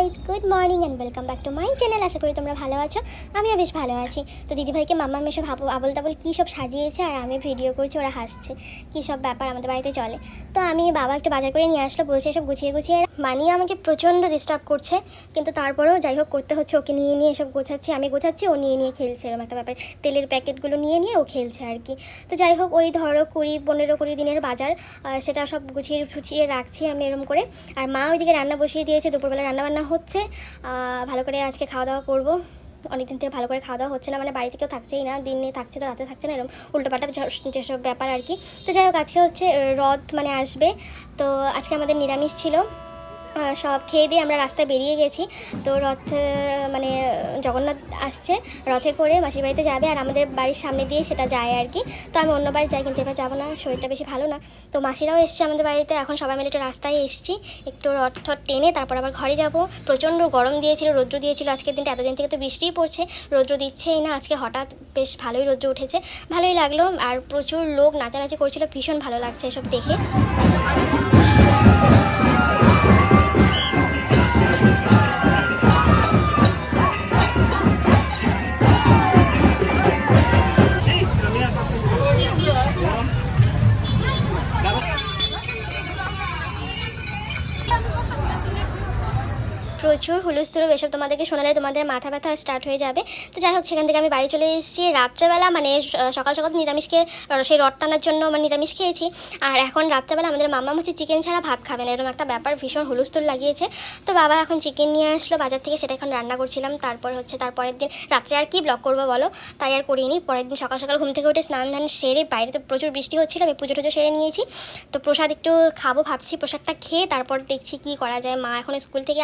Guys good morning and welcome back to my channel আশা করি তোমরা ভালো আছো। আমিও বেশ ভালো আছি। তো দিদিভাইকে মাম্মা মেশো ভাবো আবল তাবল কী সব সাজিয়েছে আর আমি ভিডিও করছি, ওরা হাসছে। কী সব ব্যাপার আমাদের বাড়িতে চলে। তো আমি বাবা একটু বাজার করে নিয়ে আসলো, বলছে এসব গুছিয়ে গুছিয়ে মানিয়ে আমাকে প্রচণ্ড ডিস্টার্ব করছে। কিন্তু তারপরেও যাই হোক, করতে হচ্ছে, ওকে নিয়ে নিয়ে এসব গোছাচ্ছি, আমি গোছাচ্ছি, ও নিয়ে নিয়ে খেলছে, এরকম একটা ব্যাপার। তেলের প্যাকেটগুলো নিয়ে নিয়ে ও খেলছে আর কি। তো যাই হোক, ওই ধরো কুড়ি, পনেরো কুড়ি দিনের বাজার সেটা সব গুছিয়ে ঠুছিয়ে রাখছি আমি এরকম করে। আর মা ওইদিকে রান্না বসিয়ে দিয়েছে, দুপুরবেলা রান্না বান্না হচ্ছে ভালো করে আজকে খাওয়া দাওয়া করব। অনেকদিন থেকে ভালো করে খাওয়া দাওয়া হচ্ছে না মানে বাড়ি থেকেও থাকছেই না, দিন থাকছে তো, রাতে থাকছে না, এরকম উল্টোপাল্টা যেসব ব্যাপার আর কি। তো যাই হোক, আজকে হচ্ছে, রথ মানে আসবে। তো আজকে আমাদের নিরামিষ ছিল। সব খেয়ে দিয়ে আমরা রাস্তায় বেরিয়ে গেছি। তো রথ মানে জগন্নাথ আসছে, রথে করে মাসির বাড়িতে যাবে আর আমাদের বাড়ির সামনে দিয়ে সেটা যায় আর কি। তো আমি অন্য বাড়ি যাই, কিন্তু এবার যাব না, শরীরটা বেশি ভালো না। তো মাসিরাও এসছে আমাদের বাড়িতে, এখন সবাই মিলে একটু রাস্তায় এসছি। একটু রথ ঠট টেনে তারপর আবার ঘরে যাব। প্রচণ্ড গরম দিয়েছিল, রৌদ্র দিয়েছিল, আজকের দিনটা এতদিন থেকে তো বৃষ্টিই পড়ছে। রৌদ্র দিচ্ছেই না, আজকে হঠাৎ বেশ ভালোই রৌদ্র উঠেছে। ভালোই লাগল আর প্রচুর লোক নাচানাচি করছিল, ভীষণ ভালো লাগছে এসব দেখে। প্রচুর হুলুস্থুলু এসব তোমাদেরকে শোনালে তোমাদের মাথা ব্যথা স্টার্ট হয়ে যাবে। তো যাই হোক, সেখান থেকে আমি বাড়ি চলে এসেছি। রাত্রেবেলা মানে সকাল সকাল নিরামিষকে সেই রড টানার জন্য মানে নিরামিষ খেয়েছি। আর এখন রাত্রেবেলা আমাদের মামা হচ্ছে চিকেন ছাড়া ভাত খাবে না, এরকম একটা ব্যাপার, ভীষণ হুলুস্থুল লাগিয়েছে। তো বাবা এখন চিকেন নিয়ে আসলো, বাজার থেকে সেটা এখন রান্না করছিলাম। তারপর হচ্ছে তারপরের দিন, রাত্রে আর কি ব্লগ করব বলো? তাই আর করিনি, পরের দিন সকাল সকাল ঘুম থেকে উঠে স্নান ধান সেরে বাইরে তো প্রচুর বৃষ্টি হচ্ছিল, আমি পুজো টুজো সেরে নিয়েছি। তো প্রসাদ একটু খাব ভাবছি, প্রসাদটা খেয়ে তারপর দেখছি কি করা যায়। মা এখন স্কুল থেকে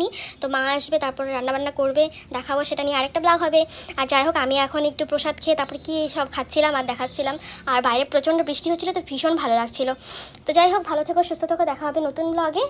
আসেইনি তো মা আসবে, তারপর রান্নাবান্না করবে, দেখাবো, সেটা নিয়ে আরেকটা ব্লগ হবে। আর যাই হোক, আমি এখন একটু প্রসাদ খেয়ে তারপর কি সব খাচ্ছিলাম আর দেখাচ্ছিলাম। আর বাইরে প্রচণ্ড বৃষ্টি হচ্ছিল, তো ভীষণ ভালো লাগছিল। তো যাই হোক, ভালো থেকো, সুস্থ থেকো, দেখা হবে নতুন ব্লগে